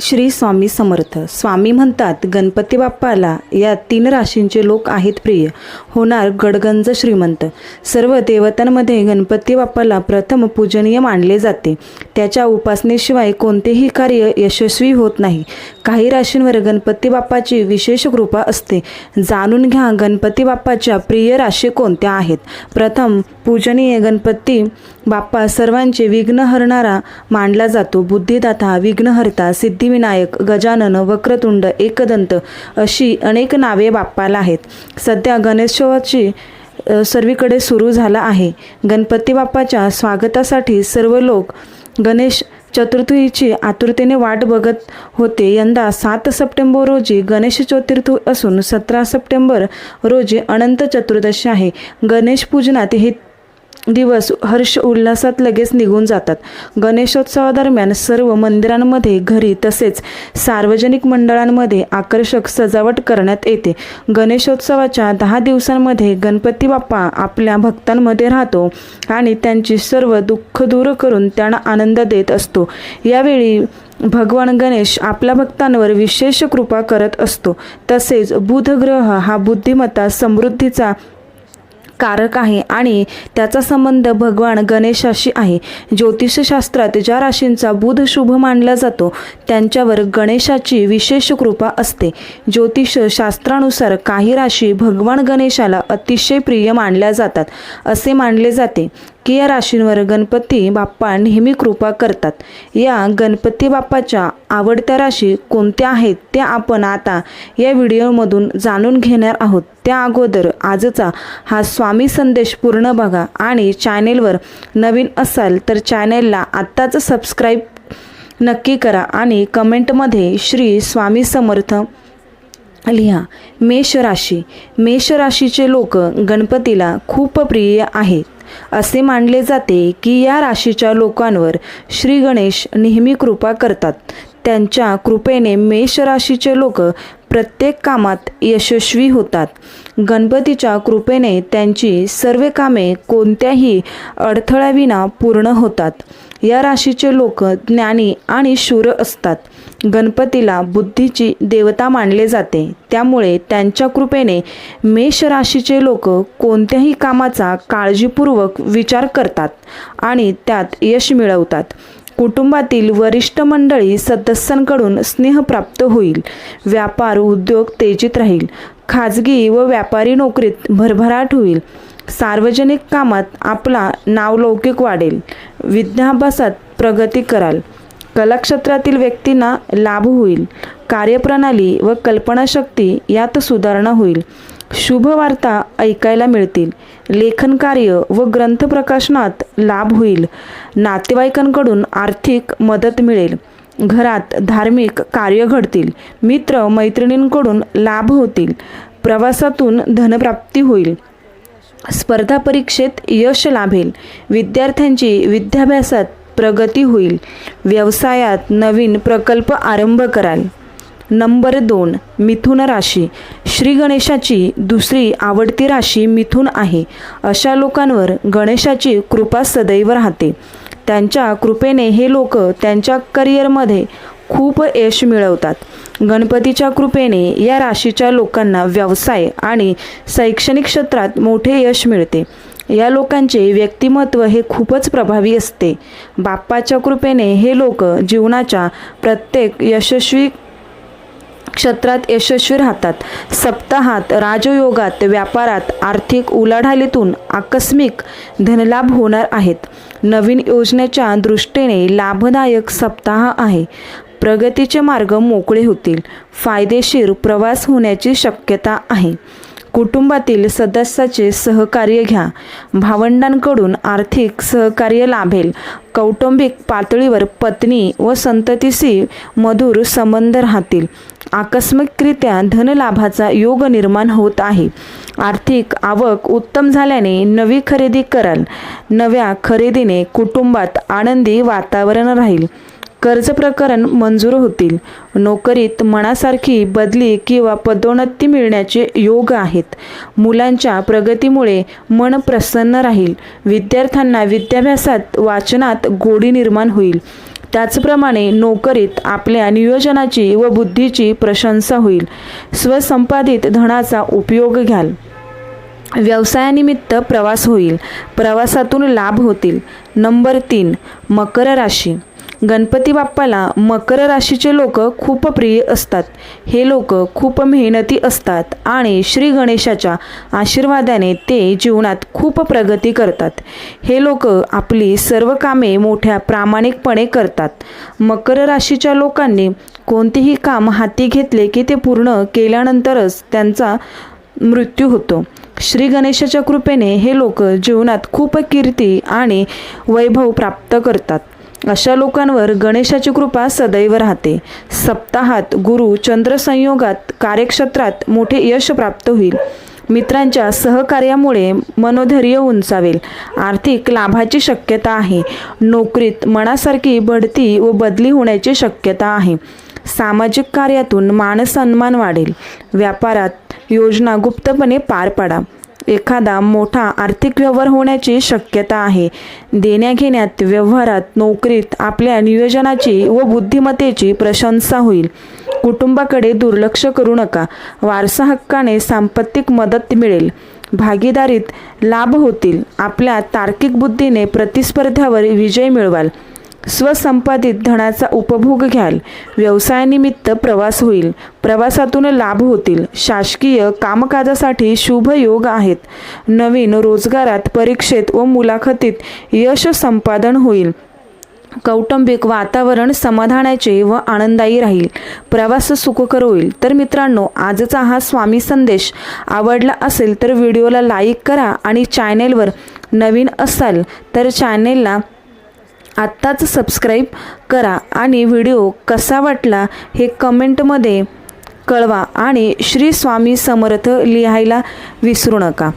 श्री स्वामी समर्थ. स्वामी म्हणतात गणपती बाप्पाला या तीन राशींचे लोक आहेत प्रिय. होणार गडगंज श्रीमंत. सर्व देवतांमध्ये गणपती बाप्पाला प्रथम पूजनीय मानले जाते. त्याच्या उपासनेशिवाय कोणतेही कार्य यशस्वी होत नाही. काही राशींवर गणपती बाप्पाची विशेष कृपा असते. जाणून घ्या गणपती बाप्पाच्या प्रिय राशी कोणत्या आहेत? प्रथम पूजनीय गणपती बाप्पा सर्वांचे विघ्न हरणारा मानला जातो. बुद्धिदाता विघ्नहर्ता सिद्धिविनायक गजानन वक्रतुंड एकदंत अशी अनेक नावे बाप्पाला आहेत. सध्या गणेशोत्सवाची सर्वीकडे सुरू झाला आहे. गणपती बाप्पाच्या स्वागतासाठी सर्व लोक गणेश चतुर्थीची आतुरतेने वाट बघत होते. यंदा सात सप्टेंबर रोजी गणेश चतुर्थी असून सतरा सप्टेंबर रोजी अनंत चतुर्दशी आहे. गणेश पूजनात हे दिवस हर्ष उल्हासात लगेच निघून जातात. गणेशोत्सवादरम्यान सर्व मंदिरांमध्ये घरी तसेच सार्वजनिक मंडळांमध्ये आकर्षक सजावट करण्यात येते. गणेशोत्सवाच्या दहा दिवसांमध्ये गणपती बाप्पा आपल्या भक्तांमध्ये राहतो आणि त्यांची सर्व दुःख दूर करून त्यांना आनंद देत असतो. यावेळी भगवान गणेश आपल्या भक्तांवर विशेष कृपा करत असतो. तसेच बुधग्रह हा बुद्धिमत्ता समृद्धीचा कारक आहे आणि त्याचा संबंध भगवान गणेशाशी आहे. ज्योतिषशास्त्रात ज्या राशींचा बुध शुभ मानला जातो त्यांच्यावर गणेशाची विशेष कृपा असते. ज्योतिषशास्त्रानुसार काही राशी भगवान गणेशाला अतिशय प्रिय मानल्या जातात. असे मानले जाते. की या राशींवर गणपती बाप्पा नेहमी कृपा करतात. या गणपती बाप्पाच्या आवडत्या राशी कोणत्या आहेत त्या आपण आता या व्हिडिओमधून जाणून घेणार आहोत. त्या अगोदर आजचा हा स्वामी संदेश पूर्ण बघा आणि चॅनेलवर नवीन असाल तर चॅनेलला आत्ताच सबस्क्राईब नक्की करा आणि कमेंटमध्ये श्री स्वामी समर्थ लिहा. मेष राशी. मेष राशीचे लोक गणपतीला खूप प्रिय आहेत असे मानले जाते की या राशीच्या लोकांवर श्री गणेश नेहमी कृपा करतात. त्यांच्या कृपेने मेष राशीचे लोक प्रत्येक कामात यशस्वी होतात. गणपतीच्या कृपेने त्यांची सर्व कामे कोणत्याही अडथळ्याविना पूर्ण होतात. या राशीचे लोक ज्ञानी आणि शूर असतात. गणपतीला बुद्धीची देवता मानले जाते. त्यामुळे त्यांच्या कृपेने मेष राशीचे लोक कोणत्याही कामाचा काळजीपूर्वक विचार करतात आणि त्यात यश मिळवतात. कुटुंबातील वरिष्ठ मंडळी सदस्यांकडून स्नेह प्राप्त होईल. व्यापार उद्योग तेजीत राहील. खाजगी व व्यापारी नोकरीत भरभराट होईल. सार्वजनिक कामात आपला नावलौकिक वाढेल. विद्याभ्यासात प्रगती कराल. कलाक्षेत्रातील व्यक्तींना लाभ होईल. कार्यप्रणाली व कल्पनाशक्ती यात सुधारणा होईल. शुभ वार्ता ऐकायला मिळतील. लेखन कार्य व ग्रंथ प्रकाशनात लाभ होईल. नातेवाईकांकडून आर्थिक मदत मिळेल. घरात धार्मिक कार्य घडतील. मित्र मैत्रिणींकडून लाभ होतील. प्रवासातून धनप्राप्ती होईल. स्पर्धा परीक्षेत यश लाभेल. विद्यार्थ्यांची विद्याभ्यासात प्रगती होईल. व्यवसायात नवीन प्रकल्प आरंभ कराल. नंबर दोन मिथुन राशी. श्री गणेशाची दुसरी आवडती राशी मिथुन आहे. अशा लोकांवर गणेशाची कृपा सदैव राहते. त्यांच्या कृपेने हे लोक त्यांच्या करिअरमध्ये खूप यश मिळवतात. गणपतीच्या कृपेने या राशीच्या लोकांना व्यवसाय आणि शैक्षणिक क्षेत्रात मोठे यश मिळते. या लोकांचे व्यक्तिमत्व हे खूपच प्रभावी असते. बाप्पाच्या कृपेने हे लोक जीवनाच्या प्रत्येक यशस्वी क्षेत्रात यशस्वी राहतात. सप्ताहात राजयोगात व्यापारात आर्थिक उलाढालीतून आकस्मिक धनलाभ होणार आहेत. नवीन योजनेच्या दृष्टीने लाभदायक सप्ताह आहे. प्रगतीचे मार्ग मोकळे होतील. फायदेशीर प्रवास होण्याची शक्यता आहे. कुटुंबातील सदस्याचे सहकार्य घ्या. भावंडांकडून आर्थिक सहकार्य लाभेल. कौटुंबिक पातळीवर पत्नी व संततीशी मधुर संबंध राहतील. आकस्मिकरित्या धनलाभाचा योग निर्माण होत आहे. आर्थिक आवक उत्तम झाल्याने नवी खरेदी कराल. नव्या खरेदीने कुटुंबात आनंदी वातावरण राहील. कर्ज प्रकरण मंजूर होतील. नोकरीत मनासारखी बदली किंवा पदोन्नती मिळण्याचे योग आहेत. मुलांच्या प्रगतीमुळे मन प्रसन्न राहील. विद्यार्थ्यांना विद्याभ्यासात वाचनात गोडी निर्माण होईल. त्याचप्रमाणे नोकरीत आपल्या नियोजनाची व बुद्धीची प्रशंसा होईल. स्वसंपादित धनाचा उपयोग घ्याल. व्यवसायानिमित्त प्रवास होईल. प्रवासातून लाभ होतील. नंबर तीन मकर राशी. गणपती बाप्पाला मकर राशीचे लोक खूप प्रिय असतात. हे लोक खूप मेहनती असतात आणि श्री गणेशाच्या आशीर्वादाने ते जीवनात खूप प्रगती करतात. हे लोक आपली सर्व कामे मोठ्या प्रामाणिकपणे करतात. मकर राशीच्या लोकांनी कोणतेही काम हाती घेतले की ते पूर्ण केल्यानंतरच त्यांचा मृत्यू होतो. श्री गणेशाच्या कृपेने हे लोक जीवनात खूप कीर्ती आणि वैभव प्राप्त करतात. अशा लोकांवर गणेशाची कृपा सदैव राहते. सप्ताहात गुरु चंद्र संयोगात कार्यक्षेत्रात मोठे यश प्राप्त होईल. मित्रांच्या सहकार्यामुळे मनोधैर्य उंचावेल. आर्थिक लाभाची शक्यता आहे. नोकरीत मनासारखी बढती व बदली होण्याची शक्यता आहे. सामाजिक कार्यातून मानसन्मान वाढेल. व्यापारात योजना गुप्तपणे पार पाडा. एखादा मोठा आर्थिक व्यवहार होण्याची शक्यता आहे. देण्याघेण्यात व्यवहारात नोकरीत आपल्या नियोजनाची व बुद्धिमत्तेची प्रशंसा होईल. कुटुंबाकडे दुर्लक्ष करू नका. वारसा हक्काने सांपत्तिक मदत मिळेल. भागीदारीत लाभ होतील. आपल्या तार्किक बुद्धीने प्रतिस्पर्ध्यावर विजय मिळवाल. स्वसंपादित धनाचा उपभोग घ्याल. व्यवसायानिमित्त प्रवास होईल. प्रवासातून लाभ होतील. शासकीय कामकाजासाठी शुभ योग आहेत. नवीन रोजगारात परीक्षेत व मुलाखतीत यश संपादन होईल. कौटुंबिक वातावरण समाधानाचे व आनंदायी राहील. प्रवास सुखकर होईल. तर मित्रांनो आजचा हा स्वामी संदेश आवडला असेल तर व्हिडिओला लाईक करा आणि चॅनेलवर नवीन असाल तर चॅनेलला आत्ताच सबस्क्राईब करा आणि व्हिडिओ कसा वाटला हे कमेंटमध्ये कळवा आणि श्री स्वामी समर्थ लिहायला विसरू नका.